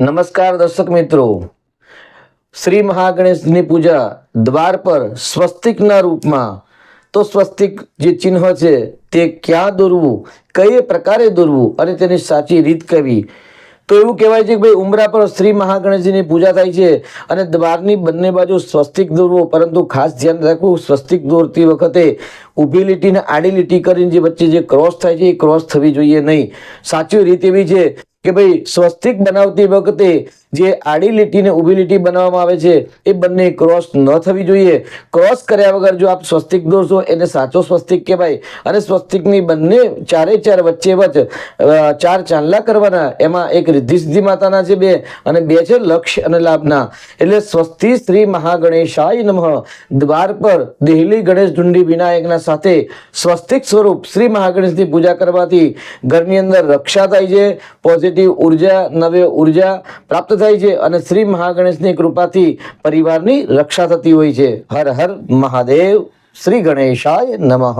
નમસ્કાર દર્શક મિત્રો. શ્રી મહાગણેશની પૂજા દ્વાર પર સ્વસ્તિકના રૂપમાં. તો સ્વસ્તિક જે ચિહ્ન છે તે ક્યાં દોરવું, કઈ પ્રકારે દોરવું અને તેની સાચી રીત કહેવી તો એવું કહેવાય છે કે ભાઈ ઉમરા પર શ્રી મહાગણેશજીની પૂજા થાય છે અને દ્વારની બંને બાજુ સ્વસ્તિક દોરવો. પરંતુ ખાસ ધ્યાન રાખવું, સ્વસ્તિક દોરતી વખતે ઊભી લીટી ને આડી લીટી કરીને જે વચ્ચે જે ક્રોસ થાય છે એ ક્રોસ થવી જોઈએ નહીં. સાચી રીત એવી છે કે ભાઈ સ્વસ્તિક બનાવતી વખતે જે આડી લીટી ને ઊભી લીટી બનાવવામાં આવે છે, એ બંને ક્રોસ ન થવી જોઈએ. ક્રોસ કર્યા વગર જો આપ સ્વસ્તિક દોરશો, એને સાચો સ્વસ્તિક કહેવાય. અને સ્વસ્તિકની બંને ચારે ચાર વચ્ચે વચ્ચે ચાર ચાંદલા કરવાના, એમાં એક રિદ્ધિ સિદ્ધિ માતાના છે બે, અને બે છે લક્ષ અને લાભના. એટલે સ્વસ્તિ શ્રી મહાગણેશાય નમઃ. દ્વાર પર દેહલી ગણેશ ઢુંડી વિનાયકના સાથે સ્વસ્તિક સ્વરૂપ શ્રી મહાગણેશની પૂજા કરવાથી ઘરની અંદર રક્ષા થાય છે, પોઝિટિવ ઊર્જા, નવે ઊર્જા પ્રાપ્ત થાય છે અને શ્રી મહાગણેશની કૃપાથી પરિવારની રક્ષા થતી હોય છે. હર હર મહાદેવ. શ્રી ગણેશાય નમઃ.